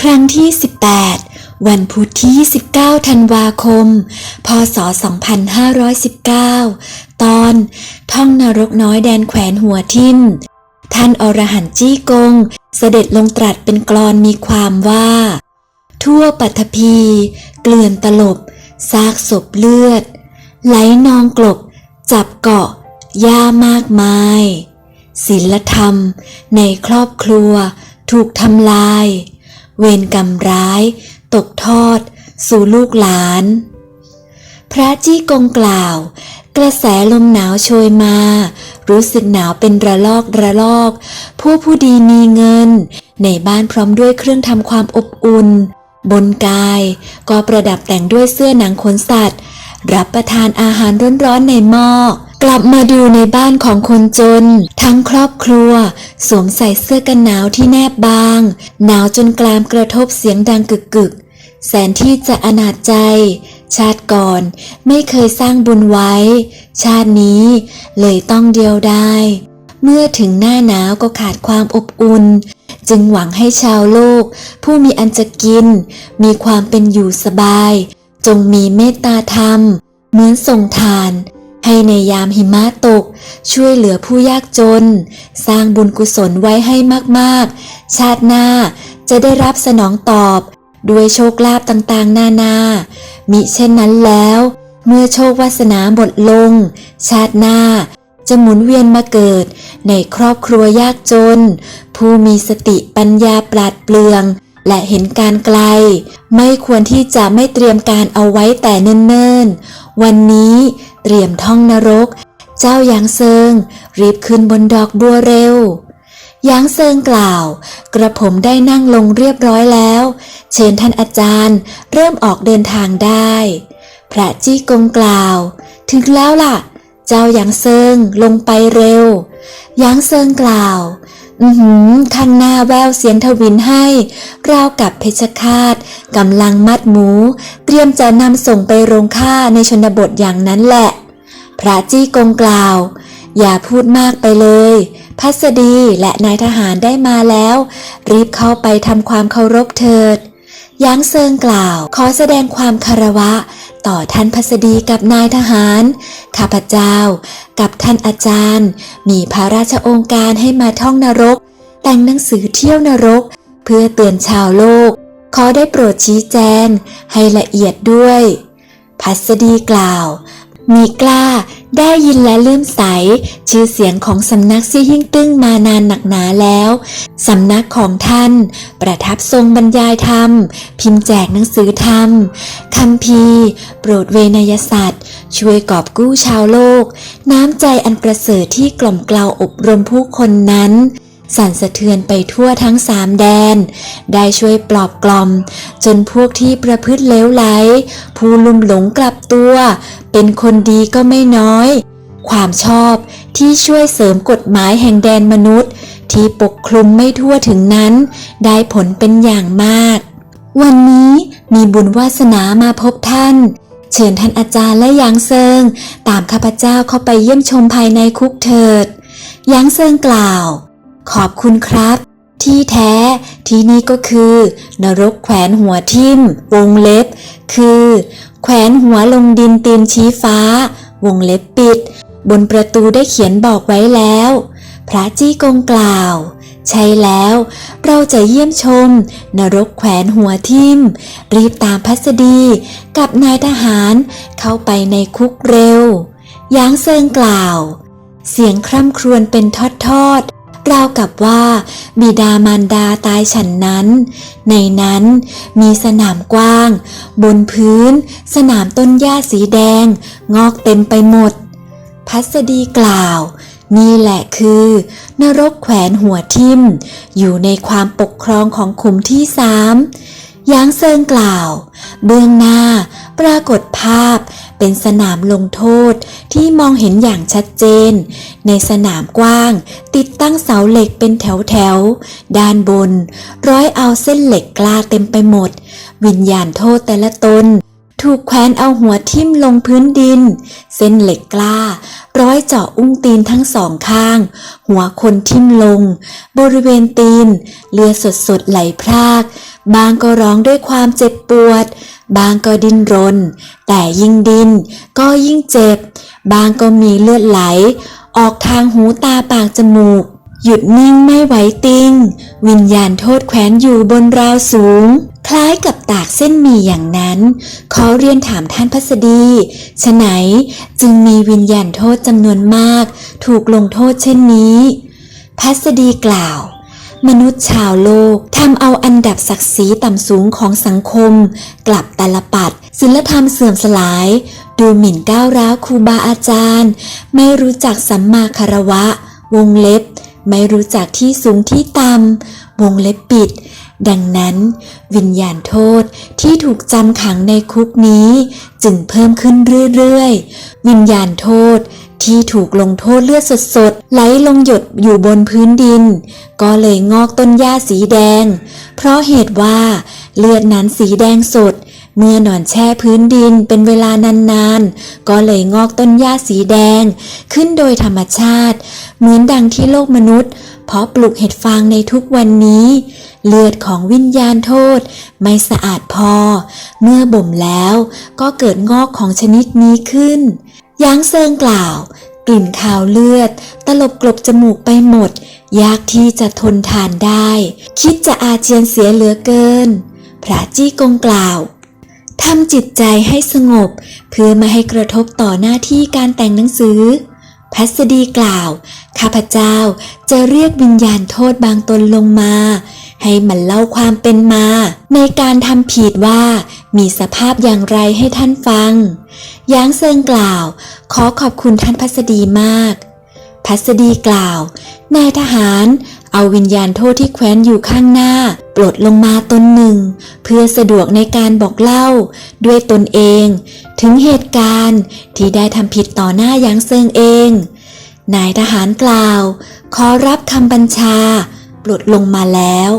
ครั้งที่ 18 วันพุธที่ 19 ธันวาคม พศ 2519 ตอนท่องนรกน้อยแดนแขวนหัวทิมท่านอรหันต์จี้กง เสด็จลงตรัสเป็นกลอนมีความว่า ทั่วปัทภี เกลื่อนตลบ ซากศพเลือด ไหลนองกลบ จับเกาะหญ้ามากมาย ศีลธรรม ในครอบครัว ถูกทำลาย เวรกรรมร้าย ตกทอด สู่ลูกหลาน พระจี้กงกล่าว กระแสลมหนาวโชยมา รู้สึกหนาวเป็นระลอกระลอก ผู้ผู้ดีมีเงิน ในบ้านพร้อมด้วยเครื่องทำความอบอุ่น บนกายก็ประดับแต่งด้วยเสื้อหนังขนสัตว์ รับประทานอาหารร้อนๆในหม้อ กลับมาดูในบ้านของคนจน ทั้งครอบครัว สวมใส่เสื้อกันหนาวที่แนบบาง หนาวจนกรามกระทบเสียงดังกึกกึกแสนที่จะอนาจใจ ชาติก่อนไม่เคยสร้างบุญไว้ ชาตินี้เลยต้องเดียวได้ เมื่อถึงหน้าหนาวก็ขาดความอบอุ่น จึงหวังให้ชาวโลก ผู้มีอันจะกิน มีความเป็นอยู่สบาย จงมีเมตตาธรรม เหมือนส่งทาน ให้ในยามหิมะตก ช่วยเหลือผู้ยากจน สร้างบุญกุศลไว้ให้มากๆ ชาติหน้าจะได้รับสนองตอบ ด้วยโชคลาภต่างๆ นานา มิเช่นนั้นแล้ว เมื่อโชควาสนาหมดลง ชาติหน้าจะหมุนเวียนมาเกิด ในครอบครัวยากจน ผู้มีสติปัญญาปราดเปลือง และเห็นการไกล ไม่ควรที่จะไม่เตรียมการเอาไว้แต่เนิ่นๆ วันนี้เตรียมท่องนรก เจ้าหยางเซิง รีบขึ้นบนดอกบัวเร็วหยางเซิงกล่าว กระผมได้นั่งลงเรียบร้อยแล้ว เชิญท่านอาจารย์เริ่มออกเดินทางได้ พระจี้กงกล่าว ถึงแล้วล่ะ เจ้าหยางเซิงลงไปเร็วหยางเซิงกล่าว อือหือข้างหน้าแววเสียงทวินให้ ราวกับเพชฌฆาตกำลังมัดหมู เตรียมจะนำส่งไปโรงฆ่าในชนบทอย่างนั้นแหละ พระจี้กงกล่าว อย่าพูดมากไปเลย พัสดีและนายทหารได้มาแล้ว รีบเข้าไปทำความเคารพเถิด ยางเซิงกล่าว ขอแสดงความคารวะ ต่อท่านพัสดีกับนายทหาร ข้าพเจ้า กับท่านอาจารย์ มีพระราชองค์การให้มาท่องนรก แต่งหนังสือเที่ยวนรก เพื่อเตือนชาวโลก ขอได้โปรดชี้แจง ให้ละเอียดด้วย พัสดีกล่าว มีกล้า ได้ยินและเลื่อมใส ชื่อเสียงของสำนักซี่หิ่งตึ้งมานานหนักหนาแล้ว สำนักของท่าน ประทับทรงบรรยายธรรม พิมพ์แจกหนังสือธรรมคำพีโปรดเวนยสัตร์ช่วยกอบกู้ชาวโลก น้ำใจอันประเสริฐที่กล่อมเกลาอบรมผู้คนนั้น สั่นสะเทือนไปทั่วทั้งสามแดน ได้ช่วยปลอบกล่อม จนพวกที่ประพฤติเลวไหล ผู้ลุ่มหลงกลับตัว เป็นคนดีก็ไม่น้อย ความชอบที่ช่วยเสริมกฎหมายแห่งแดนมนุษย์ ที่ปกคลุมไม่ทั่วถึงนั้น ได้ผลเป็นอย่างมาก วันนี้มีบุญวาสนามาพบท่านเชิญท่านอาจารย์และยางเซิง ตามข้าพเจ้าเข้าไปเยี่ยมชมภายในคุกเถิดยางเซิงกล่าว ขอบคุณครับ ที่แท้ที่นี่ก็คือ นรกแขวนหัวทิ่ม วงเล็บ คือ แขวนหัวลงดินตีนชี้ฟ้า วงเล็บปิด บนประตูได้เขียนบอกไว้แล้ว พระจี้กงกล่าว ใช่แล้ว เราจะเยี่ยมชม นรกแขวนหัวทิ่ม รีบตามพัสดีกับนายทหารเข้าไปในคุกเร็ว ยางเซิงกล่าว เสียงคร่ำครวญเป็นทอดๆ ราวกับว่า บิดามารดาตายฉันนั้น ในนั้นมีสนามกว้าง บนพื้น สนามต้นหญ้าสีแดง งอกเต็มไปหมด พัสดีกล่าว นี่แหละคือ นรกแขวนหัวทิม อยู่ในความปกครองของขุมที่สามยางเซิงกล่าว เบื้องหน้าปรากฏภาพเป็นสนามลงโทษที่มองเห็นอย่างชัดเจน ในสนามกว้างติด ตั้งเสาเหล็กเป็นแถวแถวๆด้านบน ร้อยเอาเส้นเหล็กกล้าเต็มไปหมด วิญญาณโทษแต่ละตนถถูกแขวนเอาหัวทิ่มลงพื้นดิน เส้นเหล็กกล้า ร้อยเจาะอุ้งตีนทั้งสองข้าง หัวคนทิ่มลง บริเวณตีน เลือดสดๆไหลพรากบางก็ร้องด้วยความเจ็บปวด บางก็ดิ้นรน แต่ยิ่งดิ้นก็ยิ่งเจ็บ บางก็มีเลือดไหล ออกทางหูตาปากจมูก หยุดนิ่งไม่ไหวติง วิญญาณโทษแขวนอยู่บนราวสูง คล้ายกับตากเส้นหมี่อย่างนั้น ขอเรียนถามท่านพัสดีฉะไหนจึงมีวิญญาณโทษจำนวนมาก ถูกลงโทษเช่นนี้ พัสดีกล่าวมนุษย์ชาวโลกทำเอาอันดับศักดิ์ศรีต่ำสูงของสังคม กลับตาลปัดศิลธรรมเสื่อมสลาย ดูหมิ่นก้าวร้าวครูบาอาจารย์ ไม่รู้จักสัมมาคารวะ วงเล็บ ไม่รู้จักที่สูงที่ต่ำวงเล็บปิด ดังนั้น วิญญาณโทษที่ถูกจำขังในคุกนี้ จึงเพิ่มขึ้นเรื่อยๆ วิญญาณโทษที่ถูกลงโทษเลือดสดๆ ไหลลงหยดอยู่บนพื้นดิน ก็เลยงอกต้นหญ้าสีแดง เพราะเหตุว่าเลือดนั้นสีแดงสด เมื่อนอนแช่พื้นดินเป็นเวลานานๆ ก็เลยงอกต้นหญ้าสีแดง ขึ้นโดยธรรมชาติ เหมือนดังที่โลกมนุษย์ เพราะปลูกเห็ดฟางในทุกวันนี้ เลือดของวิญญาณโทษ ไม่สะอาดพอ เมื่อบ่มแล้วก็เกิดงอกของชนิดนี้ขึ้นยางเซิงกล่าว กลิ่นคาวเลือด ตลบกลบจมูกไปหมด ยากที่จะทนทานได้ คิดจะอาเจียนเสียเหลือเกิน พระจี้กงกล่าว ทำจิตใจให้สงบ เพื่อไม่ให้กระทบต่อหน้าที่การแต่งหนังสือ พัสดีกล่าว ข้าพเจ้าจะเรียกวิญญาณโทษบางตนลงมา ให้มันเล่าความเป็นมา ในการทำผิดว่ามีสภาพอย่างไรให้ท่านฟังยางเซิงกล่าว ขอขอบคุณท่านพัสดีมาก พัสดีกล่าว นายทหาร เอาวิญญาณโทษที่แขวนอยู่ข้างหน้า ปลดลงมาตนหนึ่ง เพื่อสะดวกในการบอกเล่า ด้วยตนเอง ถึงเหตุการณ์ที่ได้ทำผิดต่อหน้ายางเซิงเอง นายทหารกล่าว ขอรับคำบัญชา ปลดลงมาแล้ว